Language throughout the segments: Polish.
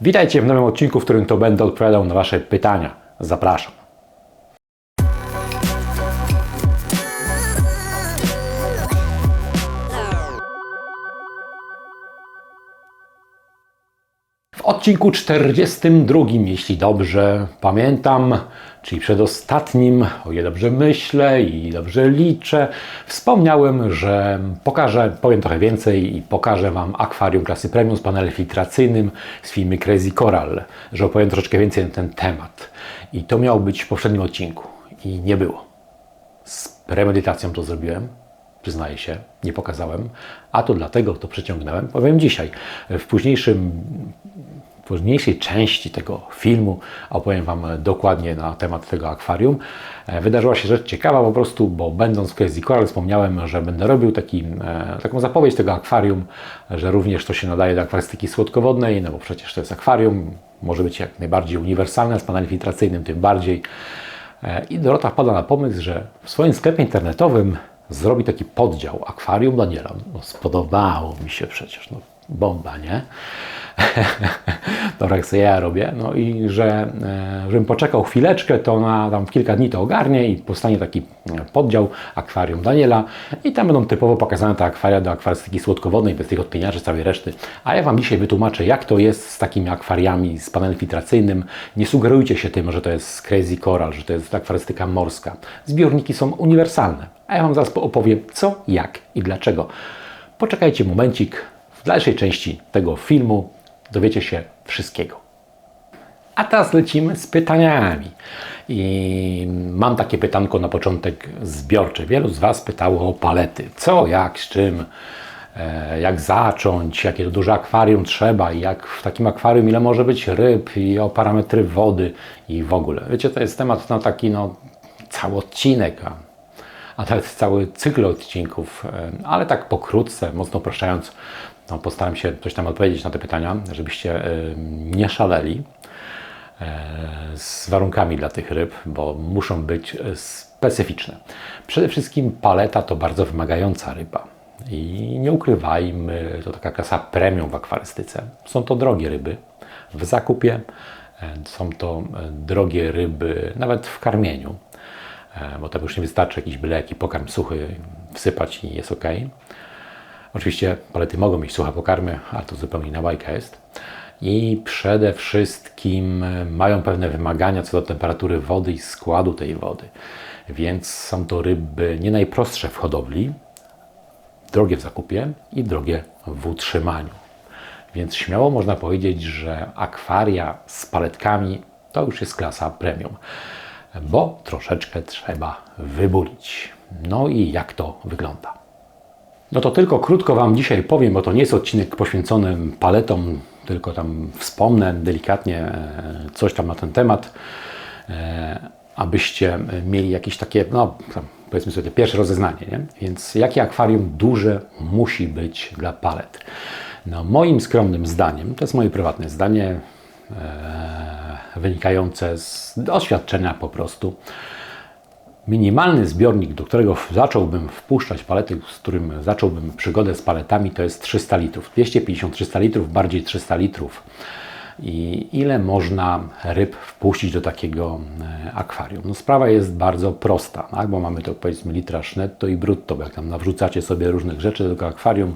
Witajcie w nowym odcinku, w którym to będę odpowiadał na Wasze pytania. Zapraszam. Odcinku 42, jeśli dobrze pamiętam, czyli przedostatnim, o ile dobrze myślę i dobrze liczę, wspomniałem, że pokażę, powiem trochę więcej i pokażę Wam akwarium klasy premium z panelem filtracyjnym z filmy Crazy Coral, że opowiem troszeczkę więcej na ten temat. I to miało być w poprzednim odcinku i nie było. Z premedytacją to zrobiłem, przyznaję się, nie pokazałem, a to dlatego to przeciągnąłem, powiem dzisiaj. W późniejszym późniejszej części tego filmu opowiem Wam dokładnie na temat tego akwarium. E, Wydarzyła się rzecz ciekawa po prostu, bo będąc w Crazy Coral wspomniałem, że będę robił taki, e, taką zapowiedź tego akwarium, że również to się nadaje do akwarystyki słodkowodnej, no bo przecież to jest akwarium, może być jak najbardziej uniwersalne, z panelem filtracyjnym tym bardziej. E, I Dorota wpada na pomysł, że w swoim sklepie internetowym zrobi taki poddział akwarium Daniela. No, spodobało mi się przecież, no bomba, nie? Dobra, sobie ja robię. No i że e, żebym poczekał chwileczkę, to ona tam kilka dni to ogarnie i powstanie taki e, poddział akwarium Daniela i tam będą typowo pokazane te akwaria do akwarystyki słodkowodnej, bez tych odpieniaczy, całej reszty. A ja Wam dzisiaj wytłumaczę, jak to jest z takimi akwariami z panelem filtracyjnym. Nie sugerujcie się tym, że to jest Crazy Coral, że to jest akwarystyka morska. Zbiorniki są uniwersalne, a ja Wam zaraz opowiem co, jak i dlaczego. Poczekajcie momencik, w dalszej części tego filmu dowiecie się wszystkiego. A teraz lecimy z pytaniami. I mam takie pytanko na początek zbiorcze. Wielu z Was pytało o palety. Co, jak, z czym, e, jak zacząć, jakie to duże akwarium trzeba, jak w takim akwarium ile może być ryb, i o parametry wody i w ogóle. Wiecie, to jest temat na taki no, cały odcinek, a a nawet cały cykl odcinków, e, ale tak pokrótce, mocno upraszczając, no, postaram się coś tam odpowiedzieć na te pytania, żebyście e, nie szaleli e, z warunkami dla tych ryb, bo muszą być specyficzne. Przede wszystkim paleta to bardzo wymagająca ryba. I nie ukrywajmy, to taka klasa premium w akwarystyce. Są to drogie ryby w zakupie, są to drogie ryby nawet w karmieniu bo tam już nie wystarczy jakiś byle jaki pokarm suchy wsypać i jest ok. Oczywiście palety mogą mieć suche pokarmy, ale to zupełnie inna bajka jest. I przede wszystkim mają pewne wymagania co do temperatury wody i składu tej wody. Więc są to ryby nie najprostsze w hodowli, drogie w zakupie i drogie w utrzymaniu. Więc śmiało można powiedzieć, że akwaria z paletkami to już jest klasa premium bo troszeczkę trzeba wybulić. No i jak to wygląda? No to tylko krótko Wam dzisiaj powiem, bo to nie jest odcinek poświęcony paletom, tylko tam wspomnę delikatnie e, coś tam na ten temat, e, abyście mieli jakieś takie, no powiedzmy sobie, pierwsze rozeznanie. Nie? Więc jakie akwarium duże musi być dla palet? No moim skromnym zdaniem, to jest moje prywatne zdanie, wynikające z doświadczenia po prostu. Minimalny zbiornik, do którego zacząłbym wpuszczać palety, z którym zacząłbym przygodę z paletami, to jest 300 litrów. 250-300 litrów, bardziej 300 litrów. I ile można ryb wpuścić do takiego e, akwarium? No sprawa jest bardzo prosta, tak? bo mamy to powiedzmy litraż netto i brutto, bo jak tam nawrzucacie sobie różnych rzeczy do tego akwarium,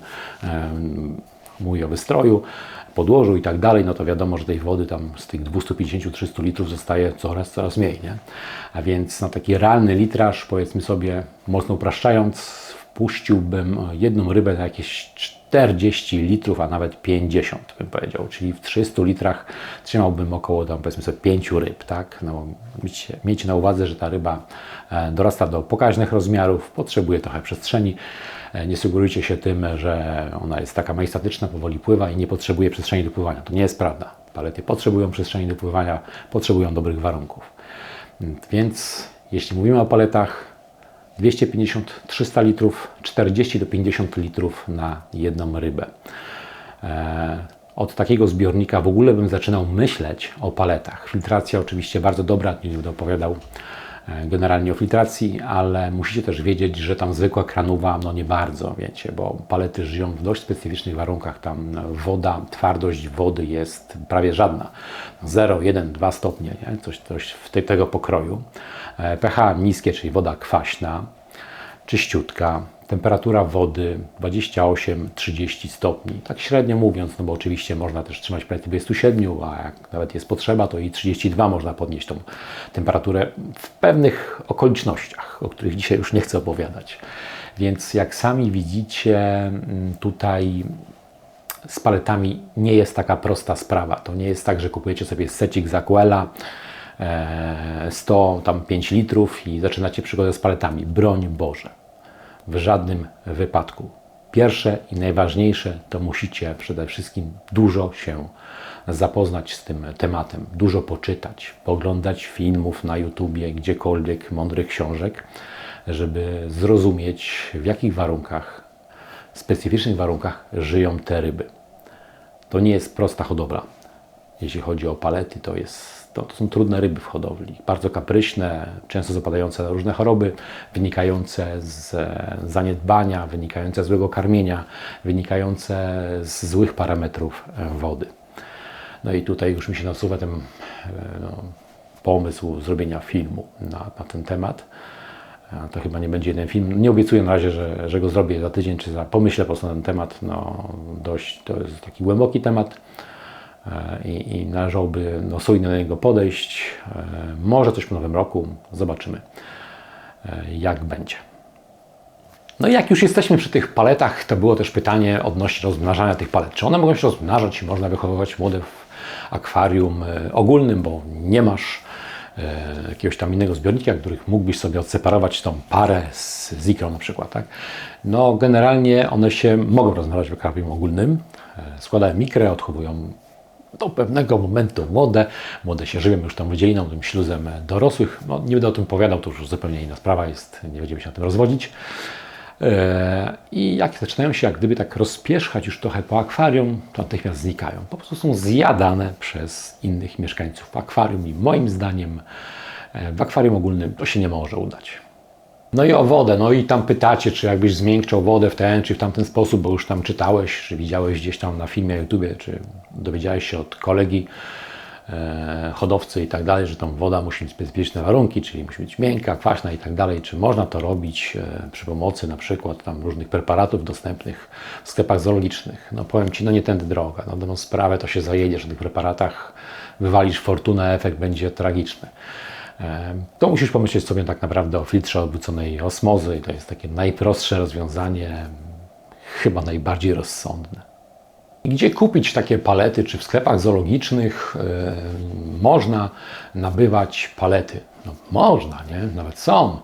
mówię o wystroju, podłożu i tak dalej, no to wiadomo, że tej wody tam z tych 250-300 litrów zostaje coraz, coraz mniej, nie? A więc na taki realny litraż, powiedzmy sobie, mocno upraszczając, wpuściłbym jedną rybę na jakieś 40 litrów, a nawet 50 bym powiedział, czyli w 300 litrach trzymałbym około tam powiedzmy sobie 5 ryb, tak? No, miejcie na uwadze, że ta ryba e, dorasta do pokaźnych rozmiarów, potrzebuje trochę przestrzeni, E, nie sugerujcie się tym, że ona jest taka majestatyczna, powoli pływa i nie potrzebuje przestrzeni do pływania. To nie jest prawda. Palety potrzebują przestrzeni do pływania, potrzebują dobrych warunków. Więc jeśli mówimy o paletach, 250-300 litrów, 40 do 50 litrów na jedną rybę. E, od takiego zbiornika w ogóle bym zaczynał myśleć o paletach. Filtracja oczywiście bardzo dobra, nie będę opowiadał e, generalnie o filtracji, ale musicie też wiedzieć, że tam zwykła kranuwa, no nie bardzo, wiecie, bo palety żyją w dość specyficznych warunkach. Tam woda, twardość wody jest prawie żadna. 0, 1, 2 stopnie, nie? Coś, coś w te, tego pokroju. E, pH niskie, czyli woda kwaśna, czyściutka, temperatura wody 28-30 stopni, tak średnio mówiąc, no bo oczywiście można też trzymać prawie 27, a jak nawet jest potrzeba, to i 32 można podnieść tą temperaturę w pewnych okolicznościach, o których dzisiaj już nie chcę opowiadać. Więc jak sami widzicie, mm, tutaj z paletami nie jest taka prosta sprawa. To nie jest tak, że kupujecie sobie secik z Aquela, 105 litrów i zaczynacie przygodę z paletami. Broń Boże. W żadnym wypadku. Pierwsze i najważniejsze to musicie przede wszystkim dużo się zapoznać z tym tematem, dużo poczytać, poglądać filmów na YouTubie, gdziekolwiek, mądrych książek, żeby zrozumieć w jakich warunkach, specyficznych warunkach żyją te ryby. To nie jest prosta hodowla. Jeśli chodzi o palety, to, jest, to, to są trudne ryby w hodowli. Bardzo kapryśne, często zapadające na różne choroby, wynikające z e, zaniedbania, wynikające z złego karmienia, wynikające z złych parametrów e, wody. No i tutaj już mi się nasuwa ten e, no, pomysł zrobienia filmu na, na ten temat. To chyba nie będzie jeden film. Nie obiecuję na razie, że, że go zrobię za tydzień, czy za pomyślę po prostu na ten temat. No, dość, to jest taki głęboki temat i, i należałoby no, solidnie do niego podejść. E, Może coś po nowym roku, zobaczymy e, jak będzie. No i jak już jesteśmy przy tych paletach, to było też pytanie odnośnie rozmnażania tych palet. Czy one mogą się rozmnażać można wychowywać młode w akwarium e, ogólnym, bo nie masz jakiegoś tam innego zbiornika, których mógłbyś sobie odseparować tą parę z, z ikrą na przykład, tak? No generalnie one się mogą rozmnażać w akwarium ogólnym, składają mikrę, odchowują do pewnego momentu młode. Młode się żywią już tą wydzieliną, tym śluzem dorosłych. No, nie będę o tym opowiadał, to już zupełnie inna sprawa jest, nie będziemy się na tym rozwodzić. E, I jak zaczynają się jak gdyby tak rozpierzchać już trochę po akwarium, to natychmiast znikają. Po prostu są zjadane przez innych mieszkańców akwarium i moim zdaniem e, w akwarium ogólnym to się nie może udać. No i o wodę, no i tam pytacie, czy jakbyś zmiękczał wodę w ten czy w tamten sposób, bo już tam czytałeś, czy widziałeś gdzieś tam na filmie, YouTubie, czy dowiedziałeś się od kolegi, e, hodowcy i tak dalej, że tam woda musi mieć specyficzne warunki, czyli musi być miękka, kwaśna i tak dalej. Czy można to robić e, przy pomocy na przykład tam różnych preparatów dostępnych w sklepach zoologicznych? No powiem Ci, no nie tędy droga. Na dobrą sprawę to się zajedziesz na tych preparatach, wywalisz fortunę, efekt będzie tragiczny. To musisz pomyśleć sobie tak naprawdę o filtrze odwróconej osmozy to jest takie najprostsze rozwiązanie, chyba najbardziej rozsądne. Gdzie kupić takie palety? Czy w sklepach zoologicznych można nabywać palety? No można, nie? Nawet są.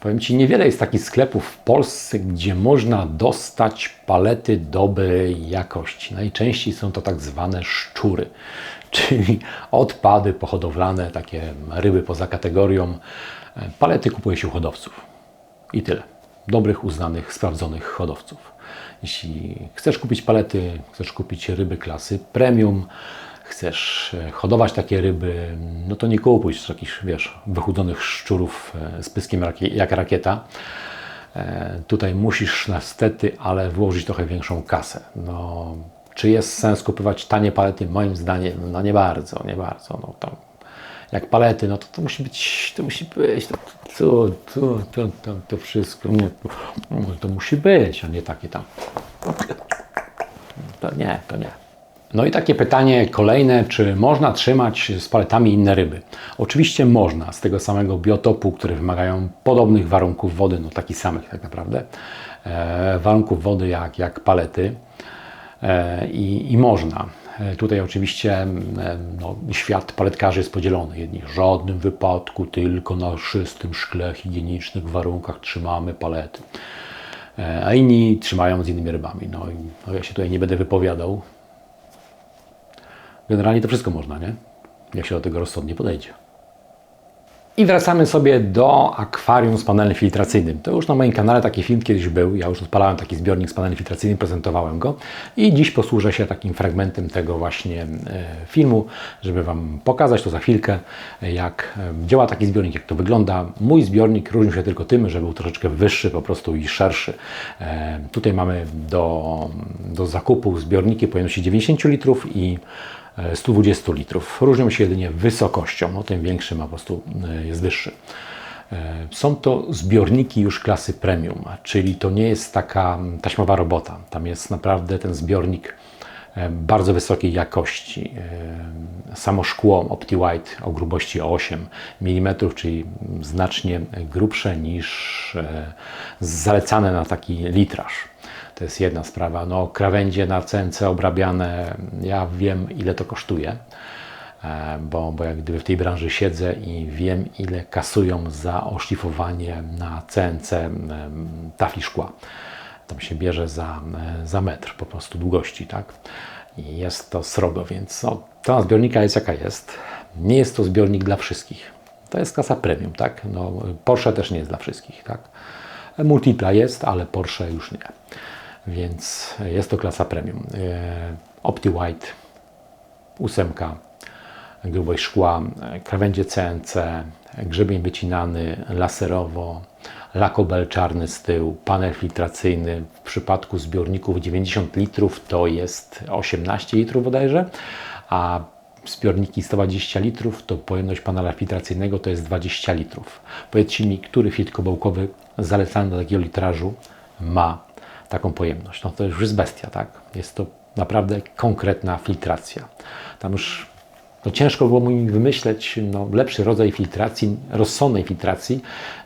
Powiem Ci, niewiele jest takich sklepów w Polsce, gdzie można dostać palety dobrej jakości. Najczęściej są to tak zwane szczury, czyli odpady pohodowlane, takie ryby poza kategorią. E, Palety kupuje się u hodowców. I tyle. Dobrych, uznanych, sprawdzonych hodowców. Jeśli chcesz kupić palety, chcesz kupić ryby klasy premium, chcesz e, hodować takie ryby, no to nie kupuj takich, wiesz, wychudzonych szczurów e, z pyskiem jak rakieta. Tutaj musisz niestety, ale włożyć trochę większą kasę. No, czy jest sens kupować tanie palety? Moim zdaniem, no nie bardzo, nie bardzo. No, tam, jak palety, no to, to musi być, to musi być, to, to, to, to, to, to wszystko, nie, to, to musi być, a nie takie tam. To nie, to nie. No i takie pytanie kolejne, czy można trzymać z paletami inne ryby? Oczywiście można, z tego samego biotopu, które wymagają podobnych warunków wody, no takich samych tak naprawdę, e, warunków wody jak, jak palety i, i można. Tutaj oczywiście no, świat paletkarzy jest podzielony. Jedni w żadnym wypadku, tylko na czystym szkle, higienicznych warunkach trzymamy palety. E, A inni trzymają z innymi rybami. No, no ja się tutaj nie będę wypowiadał. Generalnie to wszystko można, nie? Jak się do tego rozsądnie podejdzie. I wracamy sobie do akwarium z panelem filtracyjnym. To już na moim kanale taki film kiedyś był. Ja już odpalałem taki zbiornik z panelem filtracyjnym, prezentowałem go. I dziś posłużę się takim fragmentem tego właśnie e, filmu, żeby Wam pokazać to za chwilkę, jak e, działa taki zbiornik, jak to wygląda. Mój zbiornik różnił się tylko tym, że był troszeczkę wyższy po prostu i szerszy. E, tutaj mamy do, do zakupu zbiorniki pojemności 90 litrów i 120 litrów. Różnią się jedynie wysokością, no tym większy ma po prostu e, jest wyższy. E, są to zbiorniki już klasy premium, czyli to nie jest taka taśmowa robota. Tam jest naprawdę ten zbiornik e, bardzo wysokiej jakości. Samo szkło OptiWhite o grubości 8 mm, czyli znacznie grubsze niż zalecane na taki litraż. To jest jedna sprawa. No, krawędzie na CNC obrabiane, ja wiem ile to kosztuje, e, bo, bo jak gdyby w tej branży siedzę i wiem ile kasują za oszlifowanie na CNC tafli szkła. Tam się bierze za, e, za metr po prostu długości, tak? I jest to srogo, więc no, ta zbiornika jest jaka jest. Nie jest to zbiornik dla wszystkich. To jest klasa premium, tak? No, Porsche też nie jest dla wszystkich, tak? Multipla jest, ale Porsche już nie więc jest to klasa premium. E, OptiWhite, ósemka, grubość szkła, krawędzie CNC, grzebień wycinany laserowo, lakobel czarny z tyłu, panel filtracyjny. W przypadku zbiorników 90 litrów to jest 18 litrów bodajże, a zbiorniki 120 litrów to pojemność panela filtracyjnego to jest 20 litrów. Powiedzcie mi, który filtr kobełkowy zalecany do takiego litrażu ma taką pojemność. No to już jest bestia, tak? Jest to naprawdę konkretna filtracja. Tam już no ciężko było mi wymyśleć no, lepszy rodzaj filtracji, rozsądnej filtracji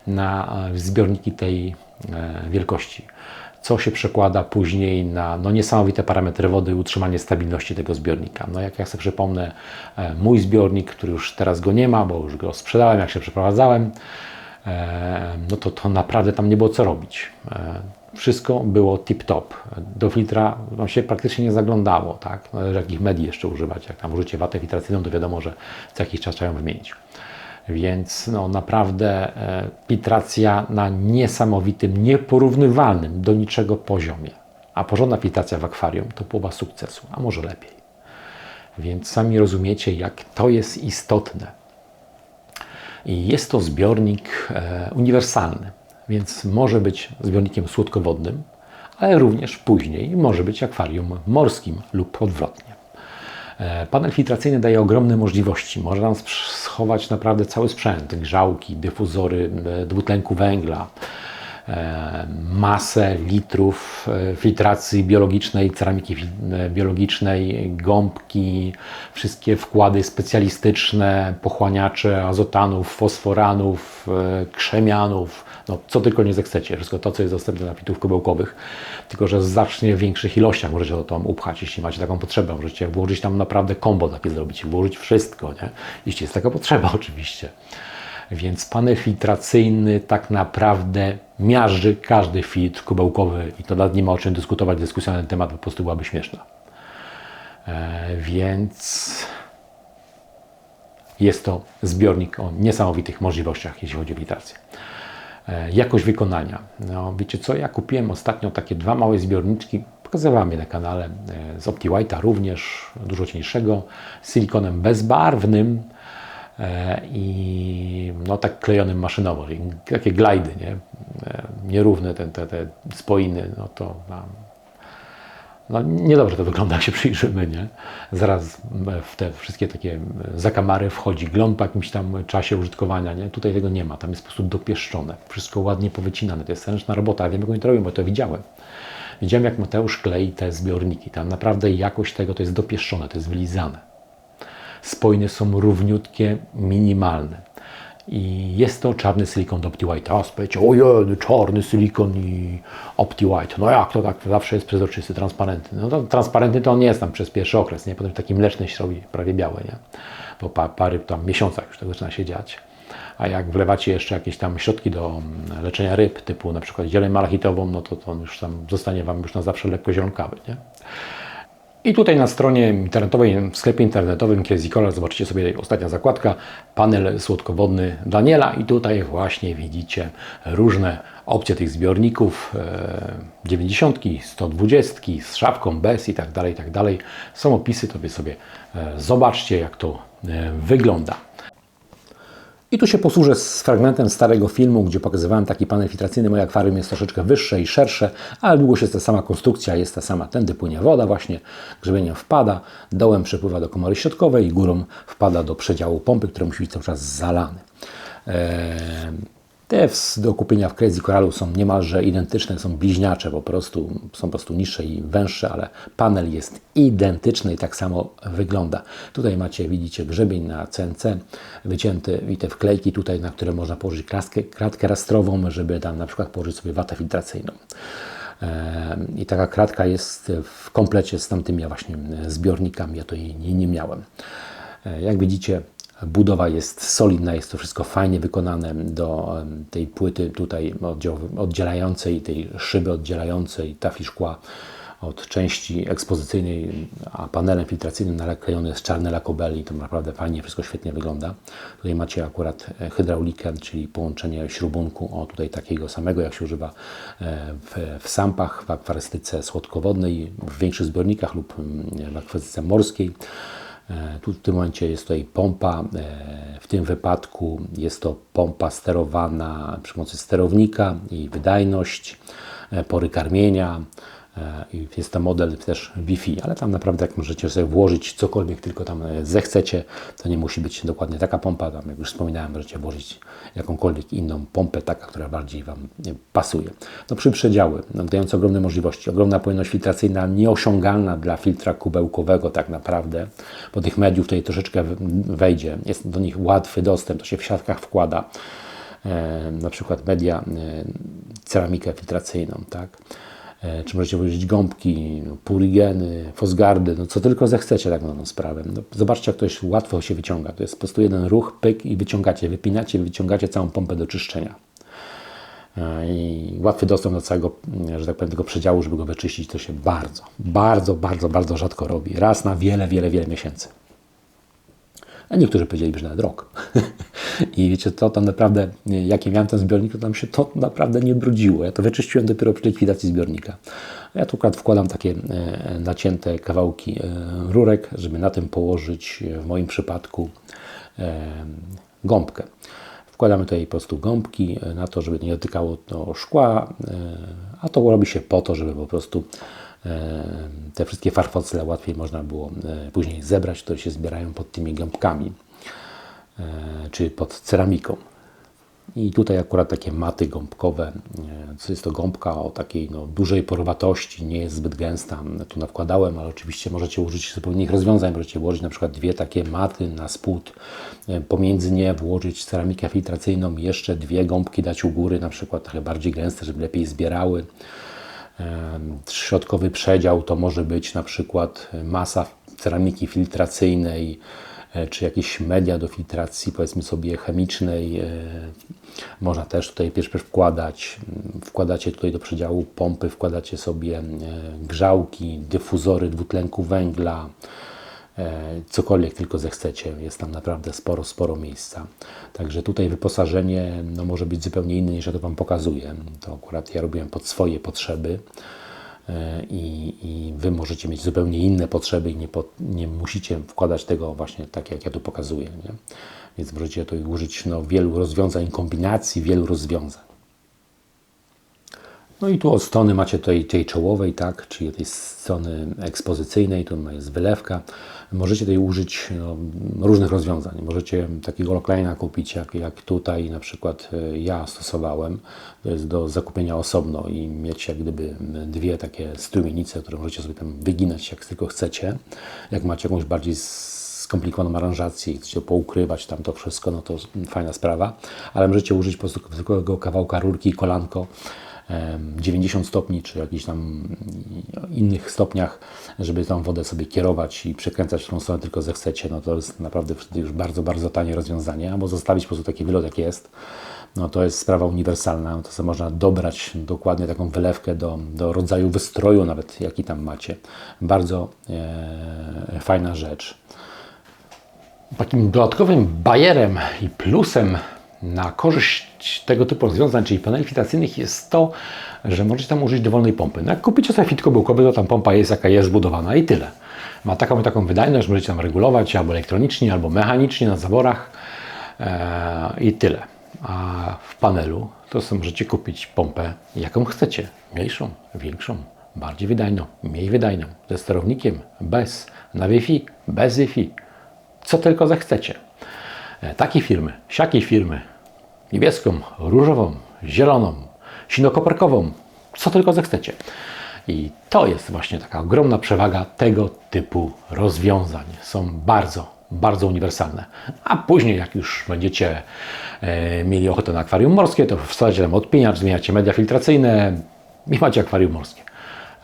na e, zbiorniki tej e, wielkości. Co się przekłada później na no, niesamowite parametry wody i utrzymanie stabilności tego zbiornika. No, jak ja sobie przypomnę e, mój zbiornik, który już teraz go nie ma, bo już go sprzedałem, jak się przeprowadzałem, no to, to naprawdę tam nie było co robić wszystko było tip-top. Do filtra no, się praktycznie nie zaglądało, tak? Należy no, jakich medii jeszcze używać. Jak tam użycie watę filtracyjną, to wiadomo, że co jakiś czas trzeba ją wymienić. Więc no, naprawdę e, filtracja na niesamowitym, nieporównywalnym do niczego poziomie. A porządna filtracja w akwarium to połowa sukcesu, a może lepiej. Więc sami rozumiecie, jak to jest istotne. I jest to zbiornik e, uniwersalny więc może być zbiornikiem słodkowodnym, ale również później może być akwarium morskim lub odwrotnie. E, panel filtracyjny daje ogromne możliwości. Może nam schować naprawdę cały sprzęt, grzałki, dyfuzory e, dwutlenku węgla, e, masę litrów filtracji biologicznej, ceramiki biologicznej, gąbki, wszystkie wkłady specjalistyczne, pochłaniacze azotanów, fosforanów, krzemianów, no, co tylko nie zechcecie, wszystko to, co jest dostępne na pitów kubełkowych, tylko że w większych ilościach możecie to tam upchać, jeśli macie taką potrzebę. Możecie włożyć tam naprawdę kombo takie zrobić, włożyć wszystko, nie? jeśli jest taka potrzeba oczywiście. Więc panel filtracyjny tak naprawdę miażdży każdy filtr kubełkowy i to nawet nie ma o czym dyskutować, dyskusja na ten temat po prostu byłaby śmieszna. E, więc jest to zbiornik o niesamowitych możliwościach, jeśli chodzi o filtrację. E, jakość wykonania. No, wiecie co, ja kupiłem ostatnio takie dwa małe zbiorniczki, pokazywałem je na kanale, e, z OptiWhite'a również, dużo cieńszego, z silikonem bezbarwnym e, i no tak klejonym maszynowo, takie glajdy, nie? nierówne te, te, te spoiny, no to no, niedobrze to wygląda, jak się przyjrzymy, nie? Zaraz w te wszystkie takie zakamary wchodzi glon po jakimś tam czasie użytkowania, nie? Tutaj tego nie ma, tam jest po prostu dopieszczone, wszystko ładnie powycinane, to jest ręczna robota, ja wiem, jak oni to robią, bo to widziałem. Widziałem, jak Mateusz klei te zbiorniki, tam naprawdę jakość tego to jest dopieszczone, to jest wylizane. Spojny są równiutkie, minimalne. I jest to czarny silikon do OptiWhite. A powiecie, ojej, czarny silikon i OptiWhite. No jak to tak zawsze jest przezroczysty, transparentny. No to transparentny to on nie jest tam przez pierwszy okres, nie? Potem taki mleczny się robi prawie białe, nie? Po pa, pary tam miesiącach już tak zaczyna się dziać. A jak wlewacie jeszcze jakieś tam środki do mm, leczenia ryb, typu na przykład zieleń malachitową, no to, to on już tam zostanie Wam już na zawsze lekko zielonkawy, nie? I tutaj na stronie internetowej, w sklepie internetowym Color zobaczycie sobie ostatnia zakładka, panel słodkowodny Daniela i tutaj właśnie widzicie różne opcje tych zbiorników, e, 90, 120 z szapką, bez i tak dalej, i tak dalej. Są opisy, to wy sobie e, zobaczcie jak to e, wygląda. I tu się posłużę z fragmentem starego filmu, gdzie pokazywałem taki panel filtracyjny. Moje akwarium jest troszeczkę wyższe i szersze, ale długość jest ta sama konstrukcja, jest ta sama. Tędy płynie woda właśnie, grzebieniem wpada, dołem przepływa do komory środkowej i górą wpada do przedziału pompy, który musi być cały czas zalany. Eee, te do kupienia w Crazy Coralu są niemalże identyczne, są bliźniacze po prostu, są po prostu niższe i węższe, ale panel jest identyczny i tak samo wygląda. Tutaj macie, widzicie, grzebień na CNC wycięty i te wklejki tutaj, na które można położyć kratkę, kratkę rastrową, żeby tam na przykład położyć sobie watę filtracyjną. I taka kratka jest w komplecie z tamtymi właśnie zbiornikami, ja to jej nie miałem. E, jak widzicie, Budowa jest solidna, jest to wszystko fajnie wykonane do tej płyty tutaj oddzielającej, tej szyby oddzielającej tafli szkła od części ekspozycyjnej, a panelem filtracyjnym naklejony jest czarny lakobeli, to naprawdę fajnie, wszystko świetnie wygląda. Tutaj macie akurat e, hydraulikę, czyli połączenie śrubunku, o tutaj takiego samego, jak się używa e, w, w sampach, w akwarystyce słodkowodnej, w większych zbiornikach lub w akwarystyce morskiej. E, tu w tym momencie jest tutaj pompa. E, w tym wypadku jest to pompa sterowana przy pomocy sterownika i wydajność, e, pory karmienia, i jest to model też Wi-Fi, ale tam naprawdę jak możecie sobie włożyć cokolwiek tylko tam e, zechcecie, to nie musi być dokładnie taka pompa, tam jak już wspominałem, możecie włożyć jakąkolwiek inną pompę, taka, która bardziej Wam pasuje. No przy przedziały, no, dające ogromne możliwości, ogromna pojemność filtracyjna, nieosiągalna dla filtra kubełkowego tak naprawdę, bo tych mediów tutaj troszeczkę wejdzie, jest do nich łatwy dostęp, to się w siatkach wkłada, e, na przykład media, e, ceramikę filtracyjną, tak, E, czy możecie włożyć gąbki, no, purigeny, fosgardy, no co tylko zechcecie tak na tą sprawę. No, zobaczcie, jak to łatwo się wyciąga. To jest po prostu jeden ruch, pyk i wyciągacie, wypinacie, wyciągacie całą pompę do czyszczenia. E, I łatwy dostęp do całego, że tak powiem, tego przedziału, żeby go wyczyścić, to się bardzo, bardzo, bardzo, bardzo rzadko robi. Raz na wiele, wiele, wiele miesięcy a niektórzy powiedzieliby, że nawet rok. I wiecie, to tam naprawdę, jakie miałem ten zbiornik, to tam się to naprawdę nie brudziło. Ja to wyczyściłem dopiero przy likwidacji zbiornika. Ja tu akurat wkładam takie e, nacięte kawałki e, rurek, żeby na tym położyć w moim przypadku e, gąbkę. Wkładamy tutaj po prostu gąbki na to, żeby nie dotykało to szkła, a to robi się po to, żeby po prostu te wszystkie farfocle łatwiej można było e, później zebrać, które się zbierają pod tymi gąbkami e, czy pod ceramiką. I tutaj akurat takie maty gąbkowe, co jest to gąbka o takiej no, dużej porowatości, nie jest zbyt gęsta. Tu nawkładałem, ale oczywiście możecie użyć zupełnie innych rozwiązań. Możecie włożyć na przykład dwie takie maty na spód, e, pomiędzy nie włożyć ceramikę filtracyjną, jeszcze dwie gąbki dać u góry, na przykład trochę bardziej gęste, żeby lepiej zbierały. Środkowy przedział to może być na przykład masa ceramiki filtracyjnej, e, czy jakieś media do filtracji, powiedzmy sobie chemicznej. E, można też tutaj pierwszy wkładać. Wkładacie tutaj do przedziału pompy, wkładacie sobie e, grzałki, dyfuzory dwutlenku węgla, cokolwiek tylko zechcecie. Jest tam naprawdę sporo, sporo miejsca. Także tutaj wyposażenie no, może być zupełnie inne niż ja to Wam pokazuję. To akurat ja robiłem pod swoje potrzeby. E, I, i, Wy możecie mieć zupełnie inne potrzeby i nie, po, nie musicie wkładać tego właśnie tak, jak ja tu pokazuję. Nie? Więc możecie tu użyć no, wielu rozwiązań, kombinacji wielu rozwiązań. No i tu od strony macie tej, tej czołowej, tak, czyli tej strony ekspozycyjnej, tu jest wylewka. Możecie tutaj użyć no, różnych rozwiązań. Możecie takiego lockline'a kupić, jak, jak tutaj na przykład e, ja stosowałem. To jest do zakupienia osobno i mieć jak gdyby dwie takie strumienice, które możecie sobie tam wyginać jak tylko chcecie. Jak macie jakąś bardziej skomplikowaną aranżację i chcecie poukrywać tam to wszystko, no to fajna sprawa. Ale możecie użyć po prostu zwykłego kawałka rurki i kolanko 90 stopni, czy jakichś tam innych stopniach, żeby tą wodę sobie kierować i przekręcać w którą stronę tylko zechcecie, no to jest naprawdę wtedy już bardzo, bardzo tanie rozwiązanie, albo zostawić po prostu taki wylot jak jest. no to jest sprawa uniwersalna. No to sobie można dobrać dokładnie taką wylewkę do, do rodzaju wystroju, nawet jaki tam macie. Bardzo e, fajna rzecz. Takim dodatkowym bajerem i plusem na korzyść tego typu rozwiązań, czyli paneli filtracyjnych, jest to, że możecie tam użyć dowolnej pompy. No jak kupicie sobie fitko bułkowe, to tam pompa jest jaka jest zbudowana i tyle. Ma taką i taką wydajność, możecie tam regulować albo elektronicznie, albo mechanicznie na zaworach e, i tyle. A w panelu to sobie możecie kupić pompę jaką chcecie. Mniejszą, większą, bardziej wydajną, mniej wydajną, ze sterownikiem, bez, na Wi-Fi, bez Wi-Fi. Co tylko zechcecie. E, Takie firmy, siakie firmy, niebieską, różową, zieloną, sinokoperkową, co tylko zechcecie. I to jest właśnie taka ogromna przewaga tego typu rozwiązań. Są bardzo, bardzo uniwersalne. A później, jak już będziecie e, mieli ochotę na akwarium morskie, to wsadzacie tam odpieniacz, zmieniacie media filtracyjne i macie akwarium morskie.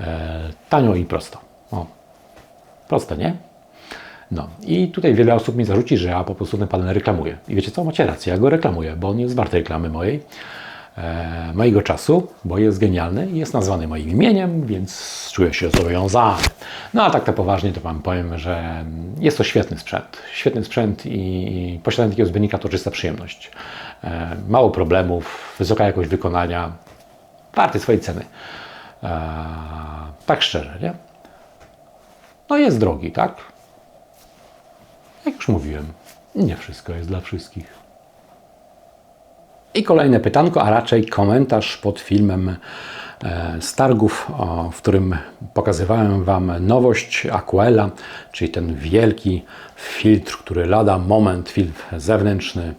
E, tanio i prosto. O, proste, nie? No i tutaj wiele osób mi zarzuci, że ja po prostu ten panel reklamuję. I wiecie co, macie rację, ja go reklamuję, bo on jest warty reklamy mojej, e, mojego czasu, bo jest genialny i jest nazwany moim imieniem, więc czuję się zobowiązany. No a tak to poważnie to Wam powiem, że jest to świetny sprzęt. Świetny sprzęt i posiadanie takiego zbiornika to czysta przyjemność. E, mało problemów, wysoka jakość wykonania, warty swojej ceny. E, tak szczerze, nie? No jest drogi, tak? Jak już mówiłem, nie wszystko jest dla wszystkich. I kolejne pytanko, a raczej komentarz pod filmem e, z targów, w którym pokazywałem Wam nowość Aquela, czyli ten wielki filtr, który lada moment, filtr zewnętrzny,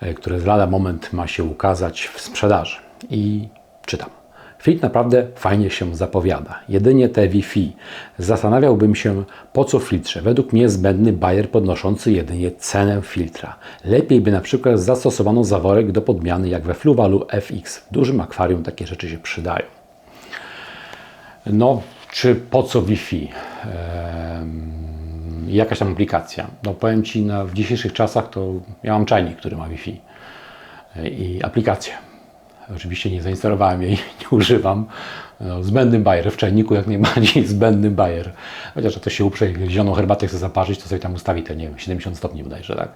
e, który lada moment ma się ukazać w sprzedaży. I czytam. Filtr naprawdę fajnie się zapowiada. Jedynie te Wi-Fi. Zastanawiałbym się, po co filtrze. Według mnie zbędny bajer podnoszący jedynie cenę filtra. Lepiej by na przykład zastosowano zaworek do podmiany jak we Fluvalu FX. W dużym akwarium takie rzeczy się przydają. No, czy po co Wi-Fi? Ehm, jakaś tam aplikacja. No powiem Ci, na, w dzisiejszych czasach to ja mam czajnik, który ma Wi-Fi e, i aplikację. Oczywiście nie zainstalowałem jej, nie używam. No, zbędny bajer, w czajniku jak najbardziej zbędny bajer. Chociaż to się uprze, zieloną herbatę chce zaparzyć, to sobie tam ustawi te, nie wiem, 70 stopni bodajże, tak?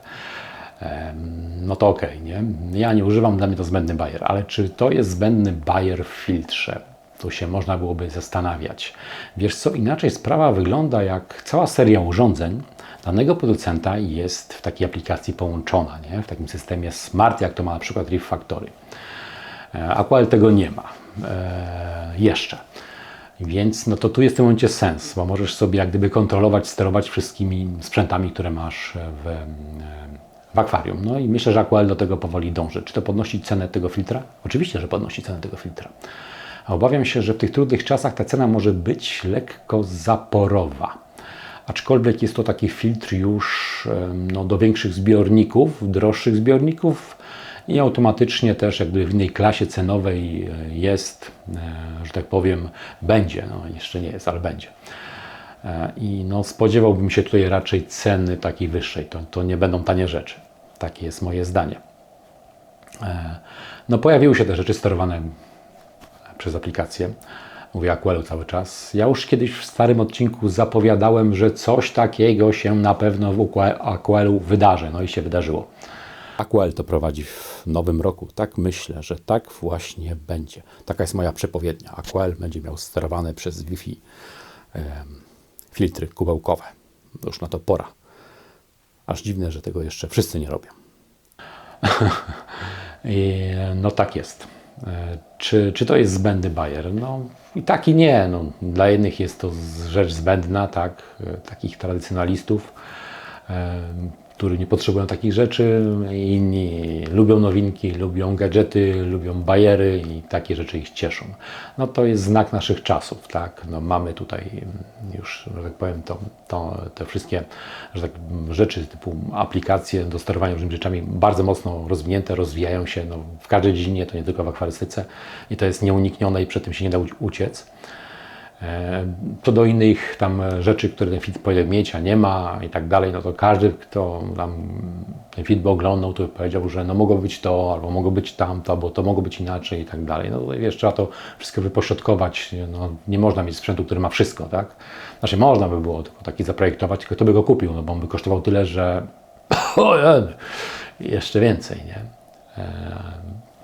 No to okej, nie? Ja nie używam, dla mnie to zbędny bajer, ale czy to jest zbędny bajer w filtrze? Tu się można byłoby zastanawiać. Wiesz co, inaczej sprawa wygląda jak cała seria urządzeń danego producenta jest w takiej aplikacji połączona, nie? w takim systemie smart, jak to ma na przykład Reef Factory. E, Aqual tego nie ma e, jeszcze. Więc no to tu jest w tym momencie sens, bo możesz sobie jak gdyby kontrolować, sterować wszystkimi sprzętami, które masz w, e, w akwarium. No i myślę, że Aqual do tego powoli dąży. Czy to podnosi cenę tego filtra? Oczywiście, że podnosi cenę tego filtra. A obawiam się, że w tych trudnych czasach ta cena może być lekko zaporowa. Aczkolwiek jest to taki filtr już no, do większych zbiorników, droższych zbiorników i automatycznie też jakby w innej klasie cenowej e, jest, e, że tak powiem, będzie, no jeszcze nie jest, ale będzie. E, I no, spodziewałbym się tutaj raczej ceny takiej wyższej. To, to nie będą tanie rzeczy. Takie jest moje zdanie. No, pojawiły się te rzeczy sterowane przez aplikację. Mówię Aquelu cały czas. Ja już kiedyś w starym odcinku zapowiadałem, że coś takiego się na pewno w Aquelu wydarzy. No i się wydarzyło. Aquel to prowadzi w nowym roku. Tak myślę, że tak właśnie będzie. Taka jest moja przepowiednia. Aquel będzie miał sterowane przez Wi-Fi filtry kubełkowe. Już na to pora. Aż dziwne, że tego jeszcze wszyscy nie robią. No tak jest. E, Czy, czy to jest zbędny bajer? No i tak i nie. No, dla jednych jest to rzecz zbędna, tak, e, takich tradycjonalistów, e, którzy nie potrzebują takich rzeczy. Inni lubią nowinki, lubią gadżety, lubią bajery i takie rzeczy ich cieszą. No to jest znak naszych czasów, tak. No, mamy tutaj już, że tak powiem, to, to, te wszystkie że tak, rzeczy typu aplikacje do sterowania różnymi rzeczami bardzo mocno rozwinięte, rozwijają się no, w każdej dziedzinie, to nie tylko w akwarystyce i to jest nieuniknione i przed tym się nie da uci- uciec. E, Co do innych tam rzeczy, które ten fit powinien mieć, a nie ma i tak dalej, no to każdy, kto tam ten by oglądał, to by powiedział, że no mogło być to, albo mogło być tamto, albo to mogło być inaczej i tak dalej. No tutaj wiesz, trzeba to wszystko wypośrodkować. No, nie można mieć sprzętu, który ma wszystko, tak? Znaczy można by było tylko taki zaprojektować, tylko kto by go kupił, no bo on by kosztował tyle, że jeszcze więcej, nie?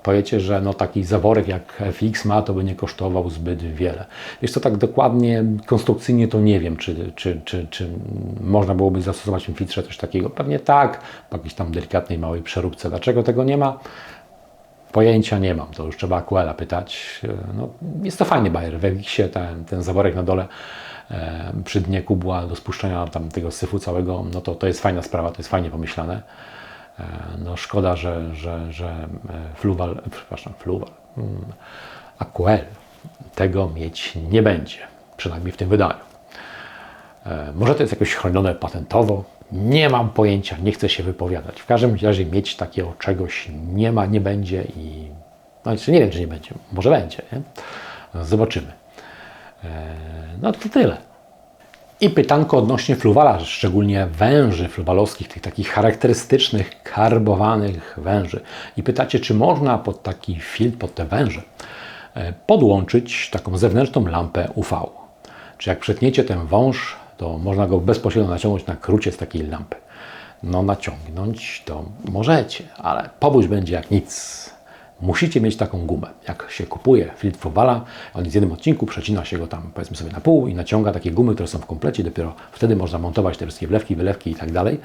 Powiecie, że no taki zaworek jak FX ma, to by nie kosztował zbyt wiele. Wiesz co, tak dokładnie konstrukcyjnie to nie wiem, czy, czy, czy, czy można byłoby zastosować w tym filtrze coś takiego. Pewnie tak, po jakiejś tam delikatnej, małej przeróbce. Dlaczego tego nie ma? Pojęcia nie mam, to już trzeba Aquela pytać. No, jest to fajny bajer. W FX-ie ten, ten zaworek na dole e, przy dnie kubła do spuszczenia tam tego syfu całego, no to, to jest fajna sprawa, to jest fajnie pomyślane. E, No szkoda, że, że, że e, Fluval, e, przepraszam, Fluval, mm, Aquel tego mieć nie będzie, przynajmniej w tym wydaniu. Może to jest jakoś chronione patentowo, nie mam pojęcia, nie chcę się wypowiadać. W każdym razie mieć takiego czegoś nie ma, nie będzie i no nie wiem, czy nie będzie, może będzie, nie? Zobaczymy. No to tyle. I pytanko odnośnie fluwala, szczególnie węży fluwalowskich, tych takich charakterystycznych, karbowanych węży. I pytacie, czy można pod taki filtr, pod te węże e, podłączyć taką zewnętrzną lampę UV. Czy jak przetniecie ten wąż, to można go bezpośrednio naciągnąć na krucie z takiej lampy. No naciągnąć to możecie, ale pobój będzie jak nic. Musicie mieć taką gumę. Jak się kupuje filtr Fluvala, on w jednym odcinku, przecina się go tam powiedzmy sobie na pół i naciąga takie gumy, które są w komplecie. Dopiero wtedy można montować te wszystkie wlewki, wylewki i tak dalej.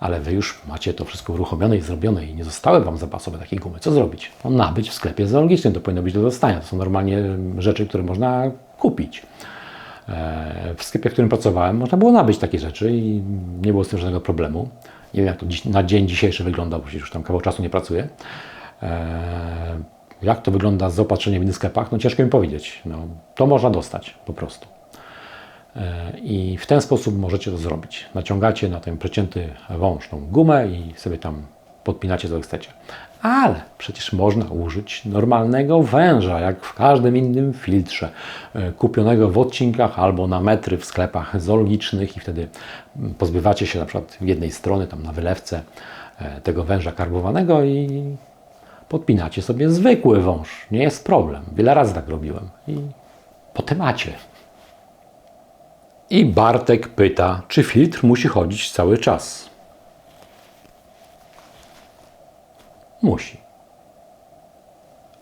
Ale Wy już macie to wszystko uruchomione i zrobione i nie zostały Wam zapasowe takie gumy. Co zrobić? No, nabyć w sklepie zoologicznym. To powinno być do dostania. To są normalnie rzeczy, które można kupić. E, W sklepie, w którym pracowałem, można było nabyć takie rzeczy i nie było z tym żadnego problemu. Nie wiem, jak to na dzień dzisiejszy wygląda, bo już tam kawał czasu nie pracuję. E, Jak to wygląda z zaopatrzeniem w innych sklepach? No ciężko mi powiedzieć. No, to można dostać po prostu. E, I w ten sposób możecie to zrobić. Naciągacie na ten przecięty wąż tą gumę i sobie tam podpinacie co chcecie. Ale przecież można użyć normalnego węża, jak w każdym innym filtrze, e, kupionego w odcinkach albo na metry w sklepach zoologicznych i wtedy mm, pozbywacie się na przykład jednej strony tam na wylewce tego węża karbowanego i podpinacie sobie zwykły wąż. Nie jest problem. Wiele razy tak robiłem. I po temacie. I Bartek pyta, czy filtr musi chodzić cały czas? Musi.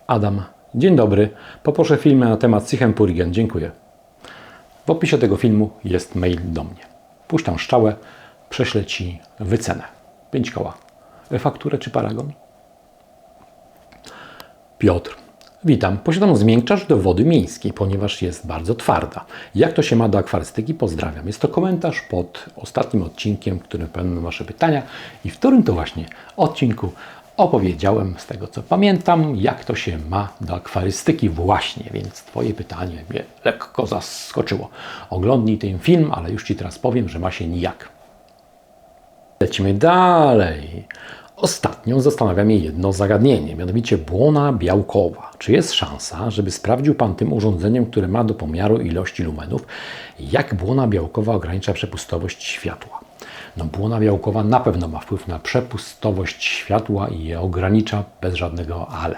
Adam, dzień dobry. Poproszę filmy na temat Cichem Purigen. Dziękuję. W opisie tego filmu jest mail do mnie. Puszczam szczałę, prześlę Ci wycenę. 5 koła. Fakturę czy paragon? Piotr. Witam. Posiadam zmiękczacz do wody miejskiej, ponieważ jest bardzo twarda. Jak to się ma do akwarystyki? Pozdrawiam. Jest to komentarz pod ostatnim odcinkiem, w którym pełnię Wasze pytania i w którym to właśnie odcinku opowiedziałem z tego, co pamiętam, jak to się ma do akwarystyki właśnie, więc Twoje pytanie mnie lekko zaskoczyło. Oglądnij ten film, ale już Ci teraz powiem, że ma się nijak. Lecimy dalej. Ostatnio zastanawia mnie jedno zagadnienie, mianowicie błona białkowa. Czy jest szansa, żeby sprawdził Pan tym urządzeniem, które ma do pomiaru ilości lumenów, jak błona białkowa ogranicza przepustowość światła? No, błona białkowa na pewno ma wpływ na przepustowość światła i je ogranicza bez żadnego ale.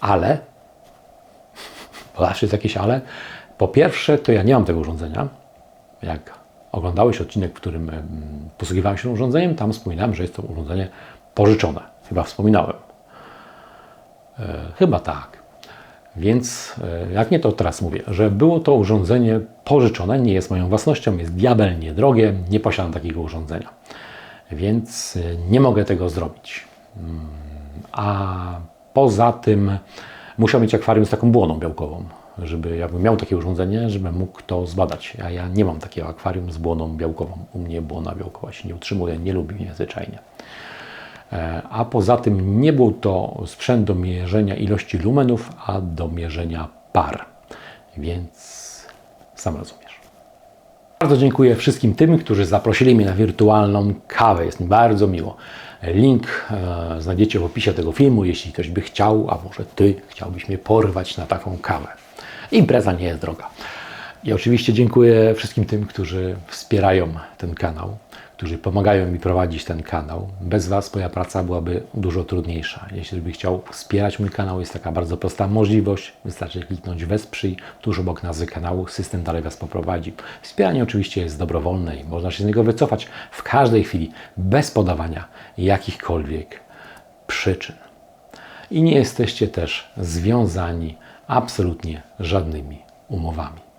Ale, zawsze jest jakieś ale, po pierwsze, to ja nie mam tego urządzenia. Jak oglądałeś odcinek, w którym em, posługiwałem się urządzeniem, tam wspominałem, że jest to urządzenie pożyczone. Chyba wspominałem. E, chyba tak. Więc e, jak nie to teraz mówię, że było to urządzenie pożyczone, nie jest moją własnością, jest diabelnie drogie, nie posiadam takiego urządzenia. Więc e, nie mogę tego zrobić. Mm, A poza tym musiał mieć akwarium z taką błoną białkową, żeby jakbym miał takie urządzenie, żebym mógł to zbadać. A ja nie mam takiego akwarium z błoną białkową. U mnie błona białkowa się nie utrzymuje, nie lubi mnie zwyczajnie. E, A poza tym nie był to sprzęt do mierzenia ilości lumenów, a do mierzenia par. Więc sam rozumiesz. Bardzo dziękuję wszystkim tym, którzy zaprosili mnie na wirtualną kawę. Jest mi bardzo miło. Link e, znajdziecie w opisie tego filmu, jeśli ktoś by chciał, a może Ty chciałbyś mnie porwać na taką kawę. Impreza nie jest droga. I oczywiście dziękuję wszystkim tym, którzy wspierają ten kanał, którzy pomagają mi prowadzić ten kanał. Bez Was moja praca byłaby dużo trudniejsza. Jeśli by chciał wspierać mój kanał, jest taka bardzo prosta możliwość. Wystarczy kliknąć wesprzyj tuż obok nazwy kanału. System dalej Was poprowadzi. Wspieranie oczywiście jest dobrowolne i można się z niego wycofać w każdej chwili, bez podawania jakichkolwiek przyczyn. I nie jesteście też związani absolutnie żadnymi umowami.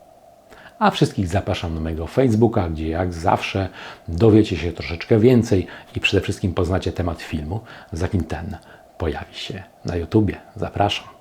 A wszystkich zapraszam na mojego Facebooka, gdzie jak zawsze dowiecie się troszeczkę więcej i przede wszystkim poznacie temat filmu, zanim ten pojawi się na YouTubie. Zapraszam.